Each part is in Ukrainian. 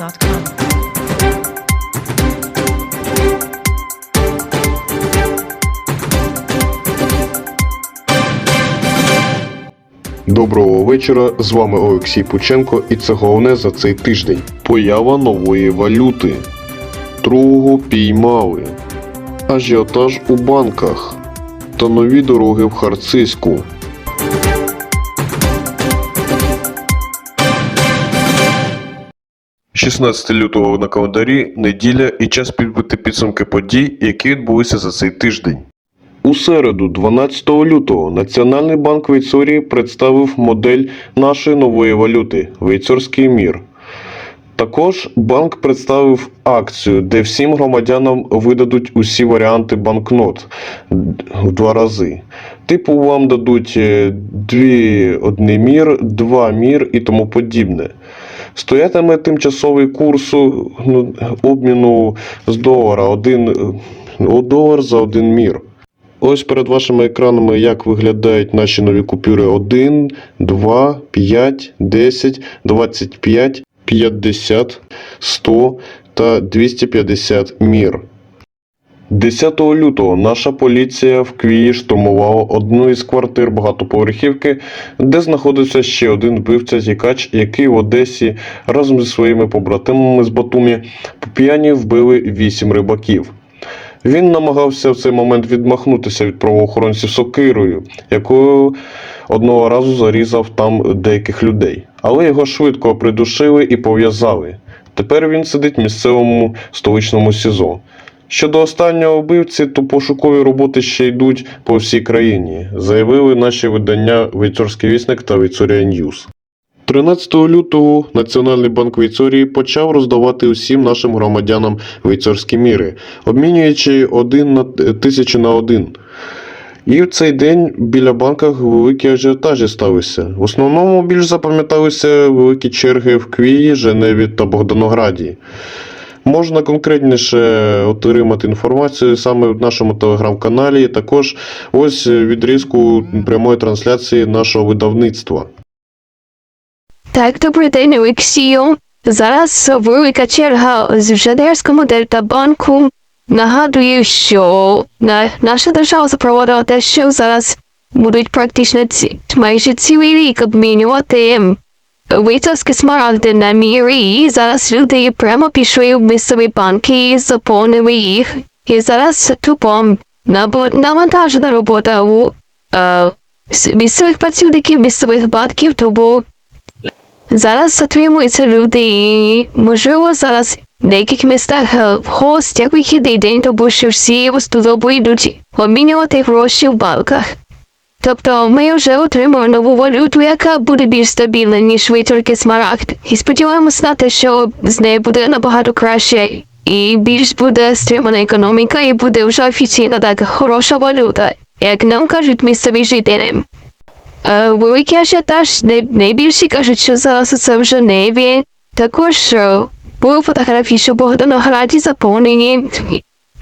www.ecom. Доброго вечора. З вами Олексій Пученко, і це головне за цей тиждень. Поява нової валюти. Другого піймали. Ажіотаж у банках. Та нові дороги в Харциську. – 16 лютого на календарі, неділя і час підбити підсумки подій, які відбулися за цей тиждень. У середу, 12 лютого, Національний банк Вейцорії представив модель нашої нової валюти Вейцорський мір. Також банк представив акцію, де всім громадянам видадуть усі варіанти банкнот в два рази. Типу вам дадуть е, дві одний мір, два мір і тому подібне. Стоятиме тимчасовий курс ну, обміну з долара один е, долар за один мір. Ось перед вашими екранами, як виглядають наші нові купюри 1, 2, 5, 10, 25, 50, 100 та 250 мір. 10 лютого наша поліція в Квії штурмувала одну із квартир багатоповерхівки, де знаходився ще один вбивця тікач, який в Одесі разом зі своїми побратимами з Батумі по п'яні вбили 8 рибаків. Він намагався в цей момент відмахнутися від правоохоронців сокирою, якою одного разу зарізав там деяких людей. Але його швидко придушили і пов'язали. Тепер він сидить в місцевому столичному СІЗО. Щодо останнього вбивці, то пошукові роботи ще йдуть по всій країні, заявили наші видання Вейцорський вісник та Вейцорія Ньюс. 13 лютого Національний банк Вейцорії почав роздавати усім нашим громадянам вейцорські міри, обмінюючи один на тисячу на один. І в цей день біля банках великі ажіотажі сталися. В основному більш запам'яталися великі черги в Квії, Женеві та Богданограді. Можна конкретніше отримати інформацію саме в нашому телеграм-каналі. Також ось відрізку прямої трансляції нашого видавництва. Так, добрий день, Олексію. Зараз велика черга з Жадерському Дельтабанку. Нагадую, що на, наша держава запровадила те, що зараз будуть практично ці, майже цілий рік обмінювати витовські смарагди на мірі. Зараз люди прямо пішли в місцеві банки і заповнили їх. І зараз тупо набо- навантажена робота у е, місцевих працівників, місцевих банків, тому Зараз затримуються люди і, можливо, зараз в деяких містах е, хост як вихідний день, тому що всі поступово йдуть обмінювати гроші в банках. Тобто ми вже отримали нову валюту, яка буде більш стабільна, ніж витворки смарагд. І сподіваємось на те, що з нею буде набагато краще і більш буде стримана економіка, і буде вже офіційна така хороша валюта, як нам кажуть місцеві жителі. Е, Великий ажіотаж най- найбільші кажуть, що зараз це вже не він. Також е, були фотографії, що в Богданограді заповнені.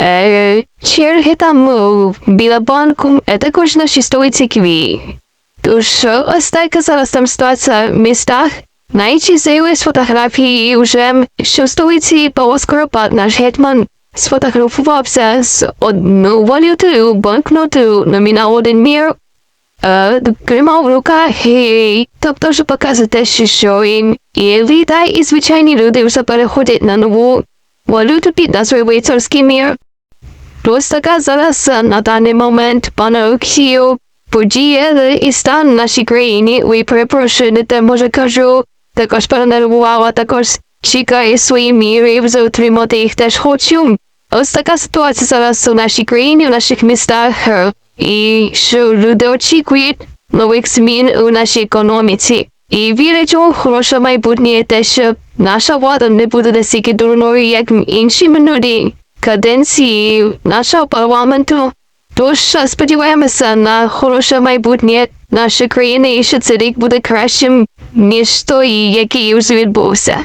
Е, черги там е, біля банку, а також наші столиці Квії. Тож е, ось така зараз там ситуація в містах. Навіть з'явились фотографії вже, що в столиці Павло Скоропад, наш гетьман, сфотографувався з одною валютою, банкнотою номінал один мір, Е, тримав в руках і тобто вже показує те, що, він і еліта, і звичайні люди вже переходять на нову валюту під назвою Вейцорський мір. Ось така зараз на даний момент, пане Олексію, подія і стан нашій країні. Ви перепрошуєте, може кажу, також перенервувала, також чекає свої міри, вже отримати їх теж хочу. Ось така ситуація зараз у нашій країні, в наших містах. і що люди очікують нових змін у нашій економіці. І вірять у хороше майбутнє те, що наша влада не буде настільки дурною, як інші минулі каденції нашого парламенту. Тож сподіваємося на хороше майбутнє нашої країни і що цей рік буде кращим, ніж той, який вже відбувся.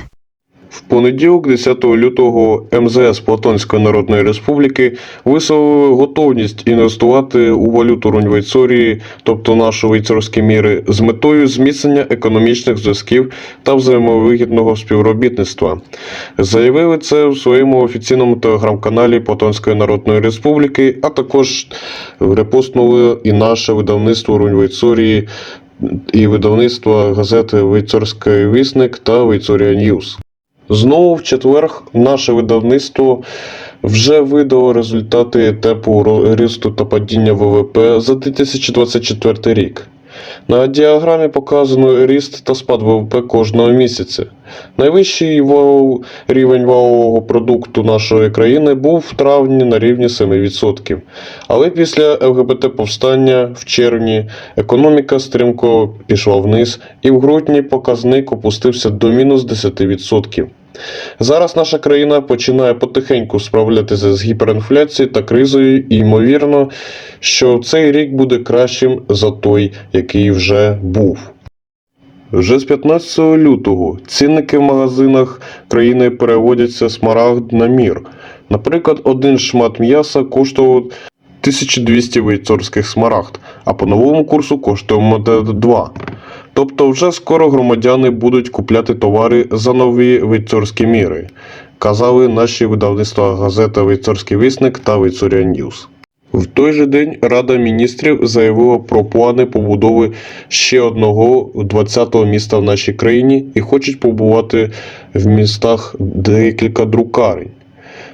В понеділок, 10 лютого, МЗС Платонської Народної Республіки висловили готовність інвестувати у валюту Руньвейцорії, тобто нашу вейцорські міри, з метою зміцнення економічних зв'язків та взаємовигідного співробітництва. Заявили це в своєму офіційному телеграм-каналі Платонської Народної Республіки, а також репостнули і наше видавництво Руньвейцорії і видавництво газети Вейцорський вісник та Вейцорія Ньюз. Знову в четвер наше видавництво вже видало результати темпу росту та падіння ВВП за 2024 рік. На діаграмі показано ріст та спад ВВП кожного місяця. Найвищий рівень валового продукту нашої країни був в травні на рівні 7%. Але після ЛГБТ повстання в червні економіка стрімко пішла вниз, і в грудні показник опустився до мінус 10%. Зараз наша країна починає потихеньку справлятися з гіперінфляцією та кризою, і ймовірно, що цей рік буде кращим за той, який вже був. Вже з 15 лютого цінники в магазинах країни переводяться смарагд на мір. Наприклад, один шмат м'яса коштував 1200 вейцорських смарагд, а по новому курсу коштує 2. Тобто вже скоро громадяни будуть купляти товари за нові вейцорські міри, казали наші видавництва газета Вейцорський вісник та Вейцорія Ньюз. В той же день Рада міністрів заявила про плани побудови ще одного 20-го міста в нашій країні і хочуть побувати в містах декілька друкарень.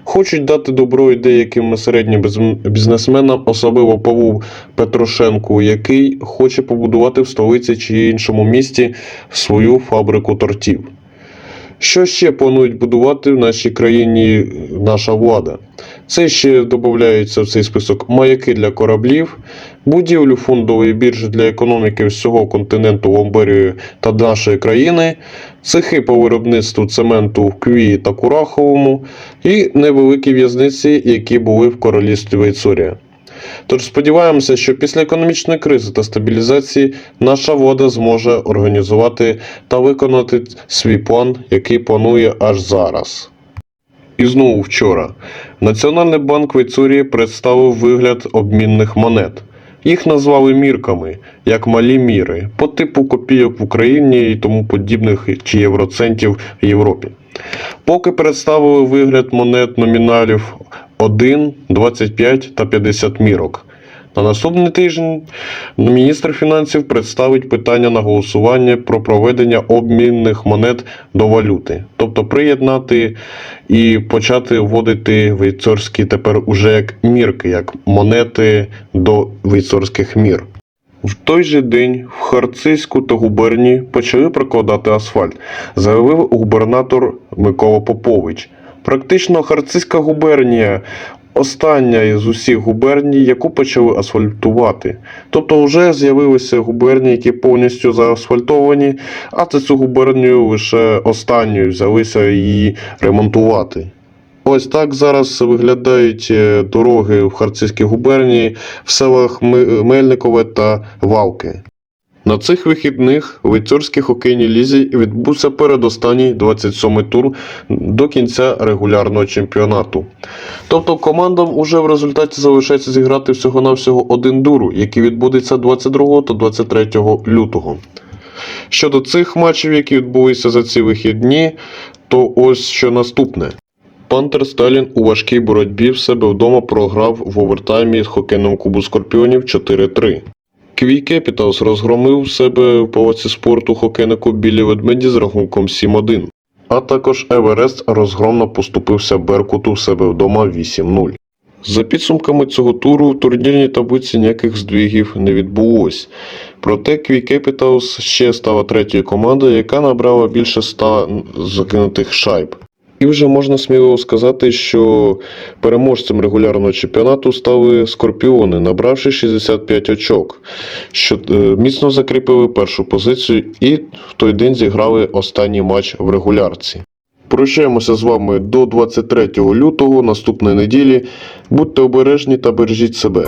Хочуть дати добро і деяким середнім біз- бізнесменам, особливо Павлу Петрошенку, який хоче побудувати в столиці чи іншому місті свою фабрику тортів. Що ще планують будувати в нашій країні наша влада? Це ще додається в цей список маяки для кораблів, будівлю фондової біржі для економіки всього континенту Ломберії та нашої країни, цехи по виробництву цементу в Квії та Кураховому і невеликі в'язниці, які були в королівстві Вейцорія. Тож сподіваємося, що після економічної кризи та стабілізації наша вода зможе організувати та виконати свій план, який планує аж зараз. І знову вчора Національний банк Вейцурії представив вигляд обмінних монет. Їх назвали мірками, як малі міри, по типу копійок в Україні і тому подібних чи євроцентів в Європі. Поки представили вигляд монет номіналів 1, 25 та 50 мірок. На наступний тиждень міністр фінансів представить питання на голосування про проведення обмінних монет до валюти, тобто приєднати і почати вводити вейцорські тепер уже як мірки, як монети до вейцорських мір. В той же день в Харцизьку та губернії почали прокладати асфальт, заявив губернатор Микола Попович. Практично Харцизька губернія остання із усіх губерній, яку почали асфальтувати. Тобто вже з'явилися губернії, які повністю заасфальтовані, а за цю губернію лише останньою взялися її ремонтувати. Ось так зараз виглядають е, дороги в Харцизькій губернії в селах Мельникове та Валки. На цих вихідних у Вейцорській хокейній лізі відбувся передостанній 27-й тур до кінця регулярного чемпіонату. Тобто командам уже в результаті залишається зіграти всього-навсього один дур, який відбудеться 22 та 23 лютого. Щодо цих матчів, які відбулися за ці вихідні, то ось що наступне. Пантер Сталін у важкій боротьбі в себе вдома програв в овертаймі з хокейним клубу Скорпіонів 4-3. Квій Кепіталс розгромив себе в палаці спорту хокейнику білі ведмеді з рахунком 7-1. А також Еверест розгромно поступився Беркуту в себе вдома 8-0. За підсумками цього туру в турнірній таблиці ніяких здвигів не відбулось. Проте Квій Кепіталс ще стала третьою командою, яка набрала більше 100 закинутих шайб. І вже можна сміливо сказати, що переможцем регулярного чемпіонату стали скорпіони, набравши 65 очок, що е, міцно закріпили першу позицію і в той день зіграли останній матч в регулярці. Прощаємося з вами до 23 лютого наступної неділі. Будьте обережні та бережіть себе.